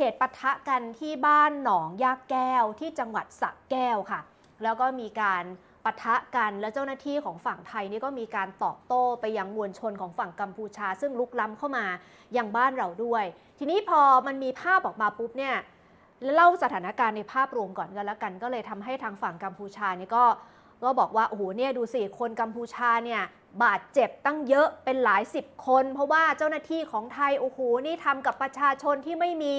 เหตุปะทะกันที่บ้านหนองยาแก้วที่จังหวัดสระแก้วค่ะ แล้วก็มีการปะทะกันและเจ้าหน้าที่ของฝั่งไทยนี่ก็มีการตอบโต้ไปยังมวลชนของฝั่งกัมพูชา ซึ่งลุกล้ำเข้ามายังบ้านเราด้วย ทีนี้พอมันมีภาพออกมาปุ๊บเนี่ยเล่าสถานการณ์ในภาพรวมก่อนกันแล้วกัน ก็เลยทำให้ทางฝั่งกัมพูชานี่ก็ก็บอกว่าโอ้โหเนี่ยดูสิคนกัมพูชาเนี่ยบาดเจ็บตั้งเยอะเป็นหลายสิบคน เพราะว่าเจ้าหน้าที่ของไทยโอ้โหนี่ทำกับประชาชนที่ไม่มี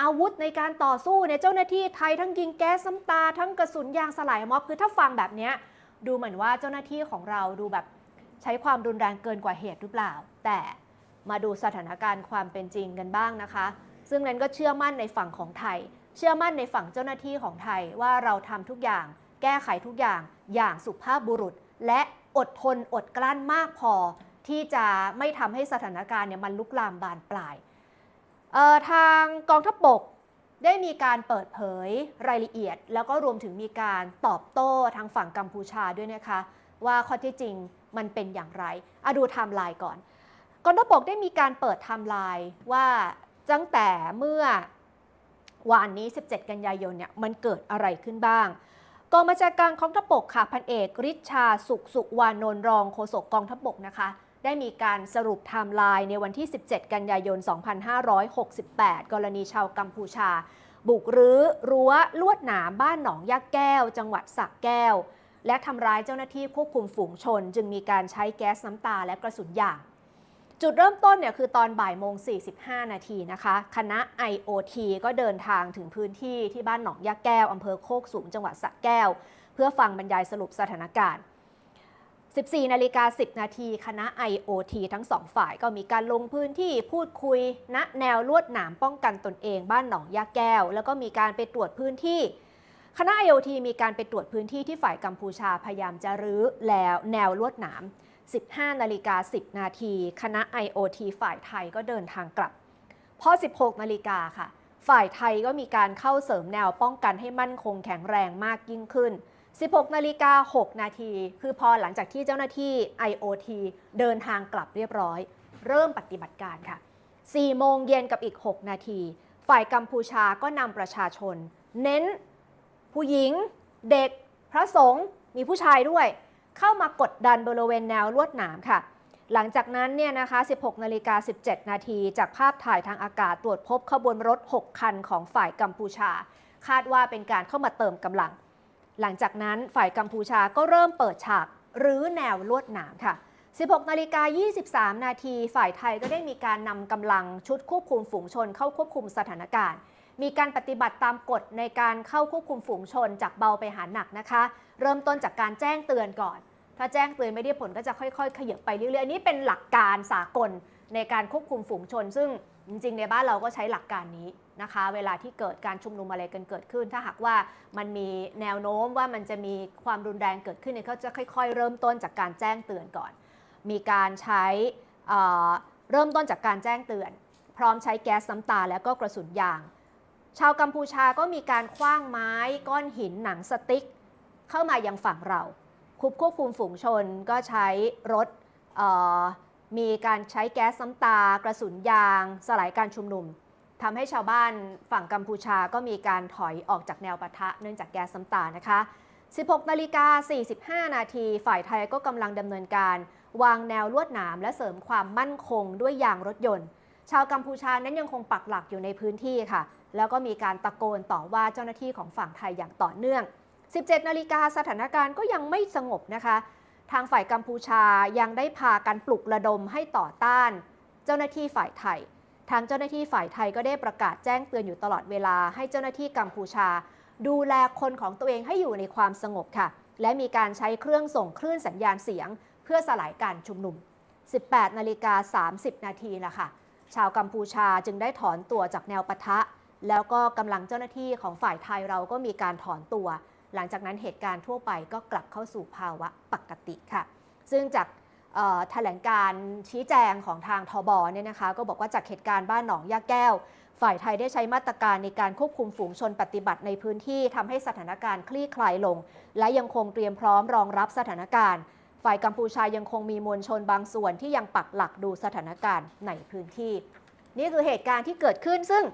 อาวุธในการต่อสู้เนี่ยเจ้าหน้าที่ไทยทั้งยิงแก๊สน้ำตา ทั้งกระสุนยางสลายม็อบคือถ้าฟังแบบนี้ดูเหมือนว่าเจ้าหน้าที่ของเราดูแบบใช้ความรุนแรงเกินกว่าเหตุหรือเปล่า แต่มาดูสถานการณ์ความเป็นจริงกันบ้างนะคะ ซึ่งนั้นก็เชื่อมั่นในฝั่งของไทย เชื่อมั่นในฝั่งเจ้าหน้าที่ของไทยว่าเราทำทุกอย่าง แก้ไขทุกอย่างอย่างสุภาพบุรุษ และอดทนอดกลั้นมากพอ ที่จะไม่ทำให้สถานการณ์เนี่ยมันลุกลามบานปลาย ทางกองทัพบกได้มีการเปิดเผยรายละเอียด แล้วก็รวมถึงมีการตอบโต้ทางฝั่งกัมพูชาด้วยนะคะ ว่าข้อเที่จริงมันเป็นอย่างไรอะดูไทม์ไลน์ก่อนกองทัพบกได้มีการเปิดไทม์ไลน์ว่าตั้งแต่เมื่อวานนี้ 17 กันยายนเนี่ยมันเกิดอะไรขึ้นบ้างกองบัญชาการกองทัพบกค่ะพันเอกริชาสุขสุวานนท์รองโฆษกกองทัพบกนะคะ ได้มีการสรุปไทม์ไลน์ในวันที่ 17 กันยายน 2568 กรณีชาวกัมพูชา บุกรื้อรั้วลวดหนามบ้านหนองยาแก้ว จังหวัดสระแก้ว และทำร้ายเจ้าหน้าที่ควบคุมฝูงชน จึงมีการใช้แก๊สน้ำตาและกระสุนยางจุดเริ่มต้นเนี่ยคือตอนบ่ายโมง 45 นาทีนะคะ คณะ IOT ก็เดินทางถึงพื้นที่ที่บ้านหนองยาแก้ว อำเภอโคกสูงจังหวัดสระแก้ว เพื่อฟังบรรยายสรุปสถานการณ์ 14 นาฬิกา 10 นาทีคณะ IOT ทั้งสองฝ่ายก็มีการลงพื้นที่พูดคุยณแนวลวดหนามป้องกันตนเองบ้านหนองยาแก้ว แล้วก็มีการไปตรวจพื้นที่ คณะ IOT มีการไปตรวจพื้นที่ที่ฝ่ายกัมพูชาพยายามจะรื้อแล้วแนวลวดหนาม 15 นาฬิกา 10 นาที คณะ IOT ฝ่ายไทยก็เดินทางกลับ พอ 16 นาฬิกาค่ะ ฝ่ายไทยก็มีการเข้าเสริมแนวป้องกันให้มั่นคงแข็งแรงมากยิ่งขึ้น 16 นาฬิกา 6 นาที คือพอหลังจากที่เจ้าหน้าที่ IOT เดินทางกลับเรียบร้อย เริ่มปฏิบัติการค่ะ 4 โมงเย็นกับอีก 6 นาที ฝ่ายกัมพูชาก็นำประชาชน เน้น ผู้หญิง เด็ก พระสงฆ์ มีผู้ชายด้วย เข้ามากดดันบริเวณแนวลวดหนามค่ะ หลังจากนั้นเนี่ยนะคะ 16 นาฬิกา 17 นาที จากภาพถ่ายทางอากาศตรวจพบขบวนรถ 6 คันของฝ่ายกัมพูชา คาดว่าเป็นการเข้ามาเติมกำลัง หลังจากนั้นฝ่ายกัมพูชาก็เริ่มเปิดฉากรื้อแนวลวดหนามค่ะ 16นาฬิกา23 นาทีฝ่ายไทยก็ได้มีการนำกำลังชุดควบคุมฝูงชนเข้าควบคุมสถานการณ์ มีการปฏิบัติตามกฎในการเข้าควบคุมฝูงชนจากเบาไปหาหนักนะคะ เริ่มต้นจากการแจ้งเตือนก่อน ถ้าแจ้งเตือนไม่ได้ผลก็จะค่อยๆ ขยับไปเรื่อยๆ อันนี้เป็นหลักการสากล ในการควบคุมฝูงชน ซึ่งจริงๆ ในบ้านเราก็ใช้หลักการนี้นะคะ เวลาที่เกิดการชุมนุมอะไรกันเกิดขึ้น ถ้าหากว่ามันมีแนวโน้มว่ามันจะมีความรุนแรงเกิดขึ้นเนี่ยเขาจะค่อยๆ เริ่มต้นจากการแจ้งเตือนก่อน มีการใช้เเริ่มต้นจากการแจ้งเตือน พร้อมใช้แก๊สน้ำตาและก็กระสุนยาง ชาวกัมพูชาก็มีการคว้างไม้ก้อนหินหนังสติ๊ก เข้ามายังฝั่งเราคุบควบคุมฝูงชนก็ใช้รถ มีการใช้แก๊สน้ำตากระสุนยาง สลายการชุมนุมทำให้ชาวบ้านฝั่งกัมพูชาก็มีการถอยออกจากแนวปะทะเนื่องจากแก๊สน้ำตานะคะ 16นาฬิกา45 นาทีฝ่ายไทยก็กำลังดำเนินการ วางแนวลวดหนามและเสริมความมั่นคงด้วยยางรถยนต์ ชาวกัมพูชานั้นยังคงปักหลักอยู่ในพื้นที่ค่ะ แล้วก็มีการตะโกนต่อว่าเจ้าหน้าที่ของฝั่งไทยอย่างต่อเนื่อง 17 นาฬิกาสถานการณ์ก็ยังไม่สงบนะคะ ทางฝ่ายกัมพูชายังได้พากันปลุกระดมให้ต่อต้าน เจ้าหน้าที่ฝ่ายไทย ทางเจ้าหน้าที่ฝ่ายไทยก็ได้ประกาศแจ้งเตือนอยู่ตลอดเวลาให้เจ้าหน้าที่กัมพูชา ดูแลคนของตัวเองให้อยู่ในความสงบค่ะ และมีการใช้เครื่องส่งคลื่นสัญญาณเสียง เพื่อสลายการชุมนุม 18 นาฬิกา 30 นาทีละค่ะชาวกัมพูชาจึงได้ถอนตัวจากแนวปะทะ แล้วก็กำลังเจ้าหน้าที่ของฝ่ายไทยเราก็มีการถอนตัว หลังจากนั้นเหตุการณ์ทั่วไปก็กลับเข้าสู่ภาวะปกติค่ะ ซึ่งจากแถลงการชี้แจงของทางทบเนี่ยนะคะ ก็บอกว่าจากเหตุการณ์บ้านหนองยาแก้ว ฝ่ายไทยได้ใช้มาตรการในการควบคุมฝูงชนปฏิบัติในพื้นที่ทำให้สถานการณ์คลี่คลายลง และยังคงเตรียมพร้อมรองรับสถานการณ์ ฝ่ายกัมพูชายังคงมีมวลชนบางส่วนที่ยังปักหลักดูสถานการณ์ในพื้นที่ นี่คือเหตุการณ์ที่เกิดขึ้นซึ่ง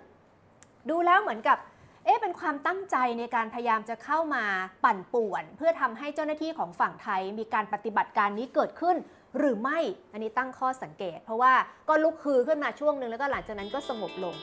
ดูแล้วเหมือนกับ เอ๊ะเป็นความตั้งใจในการพยายามจะเข้ามาปั่นป่วน เพื่อทำให้เจ้าหน้าที่ของฝั่งไทยมีการปฏิบัติการนี้เกิดขึ้น หรือไม่อันนี้ตั้งข้อสังเกต เพราะว่าก็ลุกฮือขึ้นมาช่วงหนึ่งแล้วก็หลังจากนั้นก็สงบลง